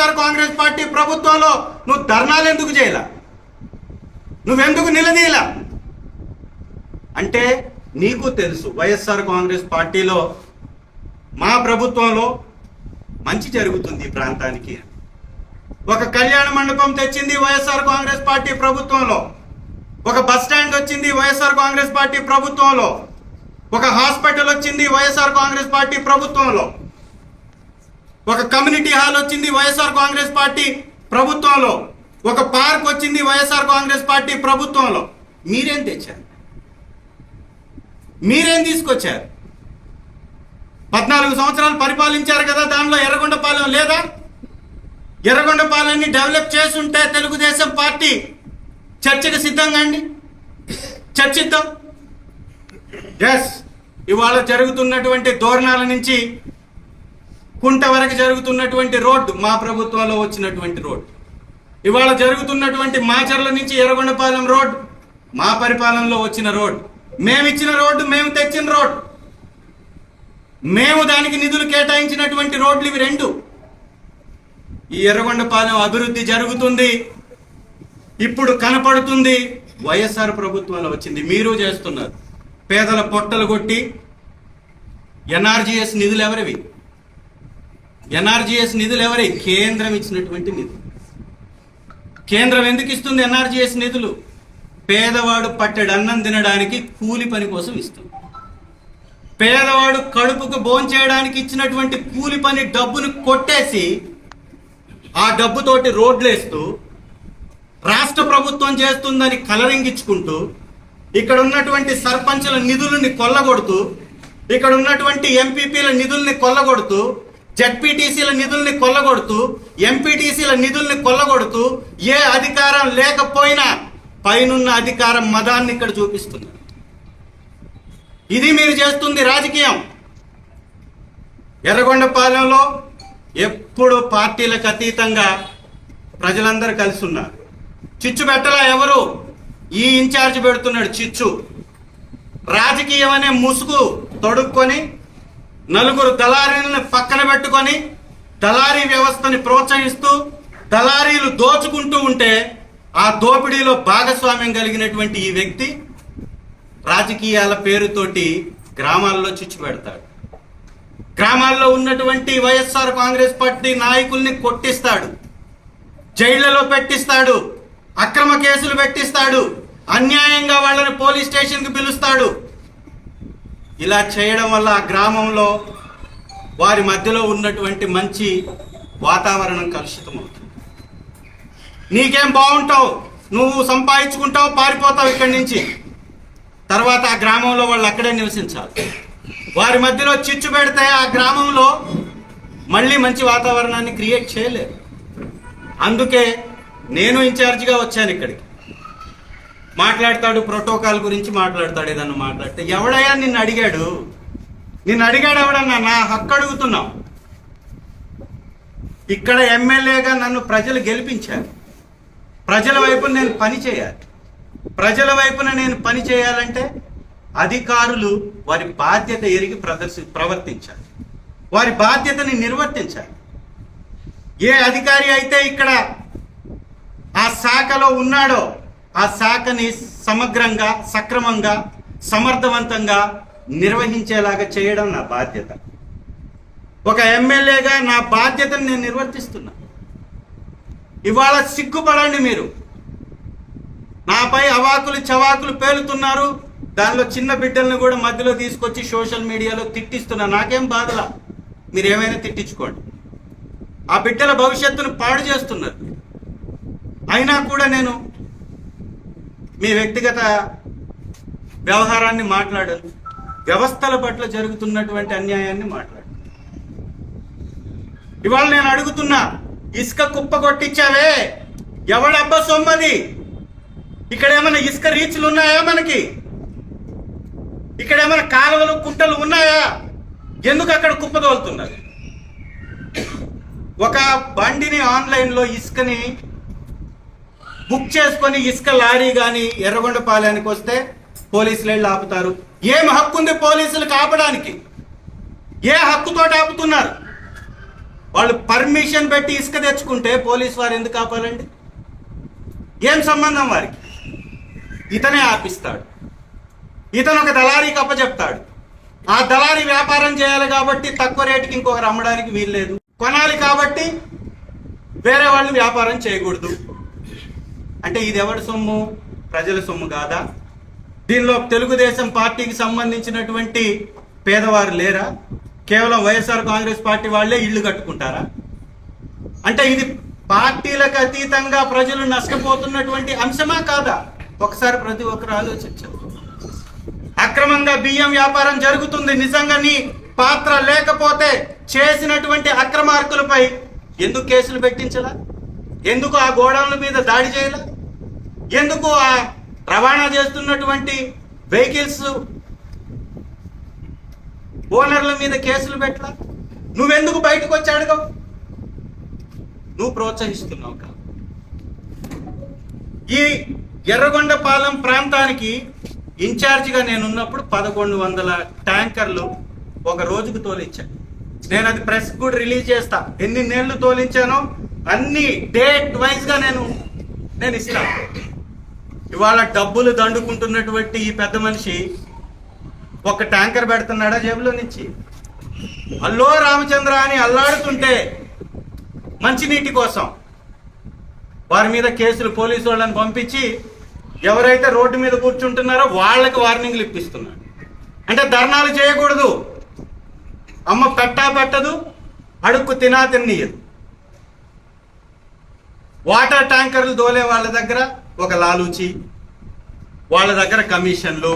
YSR Congress party ప్రభుత్వంలో నువ్వు ధర్నాలు ఎందుకు చేయలా? నువ్వెందుకు నిలదీయలా? అంటే నీకు తెలుసు వైఎస్ఆర్ కాంగ్రెస్ పార్టీలో మా ప్రభుత్వంలో మంచి జరుగుతుంది ఈ ప్రాంతానికి. ఒక కళ్యాణ మండపం తెచ్చింది వైఎస్ఆర్ కాంగ్రెస్ పార్టీ ప్రభుత్వంలో. ఒక బస్ స్టాండ్ వచ్చింది వైఎస్ఆర్ కాంగ్రెస్ పార్టీ ప్రభుత్వంలో. ఒక హాస్పిటల్ వచ్చింది వైఎస్ఆర్ కాంగ్రెస్ పార్టీ ప్రభుత్వంలో. ఒక కమ్యూనిటీ హాల్ వచ్చింది వైఎస్ఆర్ కాంగ్రెస్ పార్టీ ప్రభుత్వంలో. ఒక పార్క్ వచ్చింది వైఎస్ఆర్ కాంగ్రెస్ పార్టీ ప్రభుత్వంలో. మీరేం తెచ్చారు? మీరేం తీసుకొచ్చారు? పద్నాలుగు సంవత్సరాలు పరిపాలించారు కదా దానిలో ఎర్రగొండపాలెం లేదా? ఎర్రగొండపాలెంని డెవలప్ చేసుంటే తెలుగుదేశం పార్టీ చర్చకు సిద్ధంగా అండి? చర్చిద్దాం. ఎస్ ఇవాళ జరుగుతున్నటువంటి ధోరణాల నుంచి కుంట వరకు జరుగుతున్నటువంటి రోడ్డు మా ప్రభుత్వంలో వచ్చినటువంటి రోడ్డు. ఇవాళ జరుగుతున్నటువంటి మాచర్ల నుంచి ఎర్రగొండపాలెం రోడ్ మా పరిపాలనలో వచ్చిన రోడ్ మేము ఇచ్చిన రోడ్డు మేము తెచ్చిన రోడ్ మేము దానికి నిధులు కేటాయించినటువంటి రోడ్లు ఇవి రెండు. ఈ ఎర్రగొండపాలెం అభివృద్ధి జరుగుతుంది. ఇప్పుడు కనపడుతుంది. వైఎస్ఆర్ ప్రభుత్వంలో వచ్చింది. మీరు చేస్తున్నారు. పేదల పొట్టలు కొట్టి ఎన్ఆర్జీఎస్ నిధులు ఎవరివి? ఎన్ఆర్జీఎస్ నిధులు ఎవరై? కేంద్రం ఇచ్చినటువంటి నిధులు. కేంద్రం ఎందుకు ఇస్తుంది ఎన్ఆర్జీఎస్ నిధులు? పేదవాడు పట్టెడు అన్నం తినడానికి కూలి పని కోసం ఇస్తుంది. పేదవాడు కడుపుకు భోంచేయడానికి ఇచ్చినటువంటి కూలి పని డబ్బును కొట్టేసి ఆ డబ్బుతోటి రోడ్లేస్తూ రాష్ట్ర ప్రభుత్వం చేస్తుందని కలరింగించుకుంటూ ఇక్కడ ఉన్నటువంటి సర్పంచుల నిధులని కొల్లగొడుతూ ఇక్కడ ఉన్నటువంటి ఎంపీపీల నిధుల్ని కొల్లగొడుతూ జడ్పీటీసీల నిధుల్ని కొల్లగొడుతూ ఎంపీటీసీల నిధుల్ని కొల్లగొడుతూ ఏ అధికారం లేకపోయినా పైనున్న అధికారం మదాన్ని ఇక్కడ చూపిస్తున్నారు ఇది మీరు చేస్తుంది రాజకీయం. ఎర్రగొండపాలెంలో ఎప్పుడు పార్టీలకు అతీతంగా ప్రజలందరూ కలిసి ఉన్నారు. చిచ్చు పెట్టలా ఎవరు? ఈ ఇన్ఛార్జ్ పెడుతున్నాడు చిచ్చు. రాజకీయం అనే ముసుగు తొడుక్కొని నలుగురు దళారీలను పక్కన పెట్టుకొని దళారీ వ్యవస్థని ప్రోత్సహిస్తూ దళారీలు దోచుకుంటూ ఉంటే ఆ దోపిడీలో భాగస్వామ్యం కలిగినటువంటి ఈ వ్యక్తి రాజకీయాల పేరుతోటి గ్రామాల్లో చిచ్చు పెడతాడు. గ్రామాల్లో ఉన్నటువంటి వైఎస్ఆర్ కాంగ్రెస్ పార్టీ నాయకుల్ని కొట్టిస్తాడు. జైళ్ళలో పెట్టిస్తాడు. అక్రమ కేసులు పెట్టిస్తాడు. అన్యాయంగా వాళ్ళని పోలీస్ స్టేషన్కి పిలుస్తాడు. ఇలా చేయడం వల్ల ఆ గ్రామంలో వారి మధ్యలో ఉన్నటువంటి మంచి వాతావరణం కలుషితమవుతుంది. నీకేం బాగుంటావు? నువ్వు సంపాదించుకుంటావు పారిపోతావు ఇక్కడి నుంచి. తర్వాత ఆ గ్రామంలో వాళ్ళు అక్కడే నివసించాలి. వారి మధ్యలో చిచ్చు పెడితే ఆ గ్రామంలో మళ్ళీ మంచి వాతావరణాన్ని క్రియేట్ చేయలేరు. అందుకే నేను ఇన్ఛార్జిగా వచ్చాను ఇక్కడికి. మాట్లాడతాడు ప్రోటోకాల్ గురించి మాట్లాడతాడు ఏదన్నా మాట్లాడితే. ఎవడయ్యా నిన్ను అడిగాడు? నిన్ను అడిగాడు ఎవడన్నా? నా హక్కు అడుగుతున్నావు. ఇక్కడ ఎమ్మెల్యేగా నన్ను ప్రజలు గెలిపించారు. ప్రజల వైపున నేను పని చేయాలి. ప్రజల వైపున నేను పని చేయాలంటే అధికారులు వారి బాధ్యత ఎరిగి ప్రదర్శి ప్రవర్తించాలి. వారి బాధ్యతని నిర్వర్తించాలి. ఏ అధికారి అయితే ఇక్కడ ఆ శాఖలో ఉన్నాడో ఆ శాఖని సమగ్రంగా సక్రమంగా సమర్థవంతంగా నిర్వహించేలాగా చేయడం నా బాధ్యత. ఒక ఎమ్మెల్యేగా నా బాధ్యతను నేను నిర్వర్తిస్తున్నా. ఇవాళ సిగ్గుపడండి మీరు. నాపై అవాకులు చవాకులు పేలుతున్నారు. దానిలో చిన్న బిడ్డలను కూడా మధ్యలో తీసుకొచ్చి సోషల్ మీడియాలో తిట్టిస్తున్నా. నాకేం బాధలా? మీరు ఏమైనా తిట్టించుకోండి. ఆ బిడ్డల భవిష్యత్తును పాడు చేస్తున్నారు. అయినా కూడా నేను మీ వ్యక్తిగత వ్యవహారాన్ని మాట్లాడరు వ్యవస్థల పట్ల జరుగుతున్నటువంటి అన్యాయాన్ని మాట్లాడరు ఇవాళ నేను అడుగుతున్నా ఇసుక కుప్ప కొట్టించావే? ఎవడబ్బ సొమ్మది? ఇక్కడ ఏమైనా ఇసుక రీచ్లు ఉన్నాయా మనకి? ఇక్కడ ఏమైనా కాలువలు కుంటలు ఉన్నాయా? ఎందుకు అక్కడ కుప్ప తోలుతున్నారు? ఒక బండిని ఆన్లైన్లో ఇసుకని బుక్ చేసుకొని ఇసుక లారీ కానీ ఎర్రగొండపాలెనికి వస్తే పోలీసులు వెళ్ళి ఆపుతారు. ఏం హక్కు ఉంది పోలీసులకు ఆపడానికి? ఏ హక్కుతో ఆపుతున్నారు? వాళ్ళు పర్మిషన్ పెట్టి ఇసుక తెచ్చుకుంటే పోలీస్ వారు ఎందుకు ఆపాలండి? ఏం సంబంధం వారికి? ఇతనే ఆపిస్తాడు. ఇతను ఒక దళారీకి అప్పచెప్తాడు ఆ దళారీ వ్యాపారం చేయాలి కాబట్టి తక్కువ రేటుకి ఇంకొకరు అమ్మడానికి వీల్లేదు. కొనాలి కాబట్టి వేరే వాళ్ళు వ్యాపారం చేయకూడదు. అంటే ఇది ఎవరి సొమ్ము? ప్రజల సొమ్ము కాదా? దీనిలో తెలుగుదేశం పార్టీకి సంబంధించినటువంటి పేదవారు లేరా? కేవలం వైఎస్ఆర్ కాంగ్రెస్ పార్టీ వాళ్ళే ఇల్లు కట్టుకుంటారా? అంటే ఇది పార్టీలకు అతీతంగా ప్రజలు నష్టపోతున్నటువంటి అంశమా కాదా? ఒకసారి ప్రతి ఒక్కరు ఆలోచించారు అక్రమంగా బియ్యం వ్యాపారం జరుగుతుంది. నిజంగా నీ పాత్ర లేకపోతే చేసినటువంటి అక్రమార్కులపై ఎందుకు కేసులు పెట్టించలా? ఎందుకు ఆ గోడౌన్ల మీద దాడి చేయలా? ఎందుకు ఆ రవాణా చేస్తున్నటువంటి వెహికల్స్ ఓనర్ల మీద కేసులు పెట్టలా? నువ్వెందుకు బయటకు వచ్చి అడగవు? నువ్వు ప్రోత్సహిస్తున్నావు కా ఈ ఎర్రగొండపాలెం ప్రాంతానికి ఇన్ఛార్జిగా నేను ఉన్నప్పుడు పదకొండు వందల ట్యాంకర్లు ఒక రోజుకు తోలించాను నేను అది ప్రెస్ కూడా రిలీజ్ చేస్తా. ఎన్ని నెలలు తోలించానో అన్ని డేట్ వైజ్గా నేను నేను ఇస్తాను ఇవాళ డబ్బులు దండుకుంటున్నటువంటి ఈ పెద్ద మనిషి ఒక ట్యాంకర్ పెడుతున్నాడా జేబులో నుంచి? అల్లో రామచంద్ర అని అల్లాడుతుంటే మంచినీటి కోసం వారి మీద కేసులు పోలీసు వాళ్ళని పంపించి ఎవరైతే రోడ్డు మీద కూర్చుంటున్నారో వాళ్ళకి వార్నింగ్లు ఇప్పిస్తున్నాడు. అంటే ధర్నాలు చేయకూడదు. అమ్మ పెట్టా పెట్టదు అడుక్కు తినా తిన్నీయదు. వాటర్ ట్యాంకర్లు దోలే వాళ్ళ దగ్గర ఒక లాలూచి వాళ్ళ దగ్గర కమిషన్లు